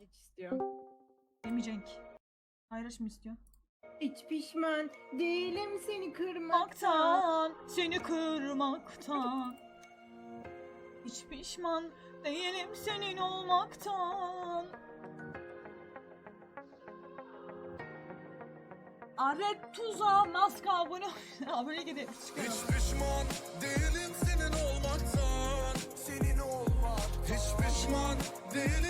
Ayraç istiyorum. Demeyeceksin ki. Ayraç mı istiyor? Hiç pişman değilim seni kırmaktan. Maktan, seni kırmaktan. Hiç pişman değilim senin olmaktan. Aret tuza maska abone abone gidip çıkıyorum. Hiç pişman değilim senin olmaktan Senin olmak Hiç pişman değilim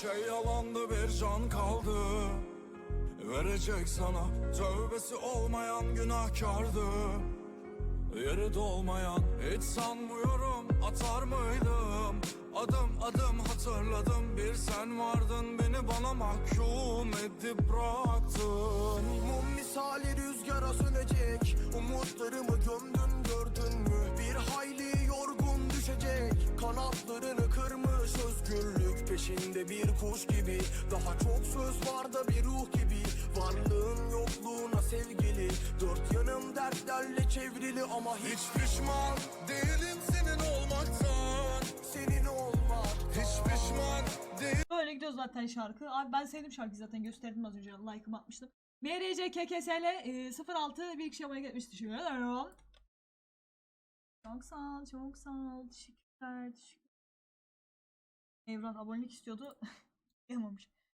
şey yalandı bir can kaldı. Verecek sana tövbesi olmayan günahkardı. Yeri dolmayan hiç sanmıyorum atar mıydım? Adım adım hatırladım bir sen vardın Beni bana mahkum edip bıraktın Peşinde bir kuş gibi Daha çok söz var da bir ruh gibi Varlığın yokluğuna sevgili Dört yanım dertlerle çevrili ama hiç pişman değilim senin olmaktan Senin olmak Hiç pişman değilim Böyle gidiyor zaten şarkı. Abi ben sevdim şarkıyı zaten gösterdim az önce. Like'ımı atmıştım. MRC KKSL e, 06 bir kişi abone etmiş teşekkür ederim. Çok sağ ol, çok sağ ol. Teşekkürler, teşekkür Evran abonelik istiyordu. Yapamamış.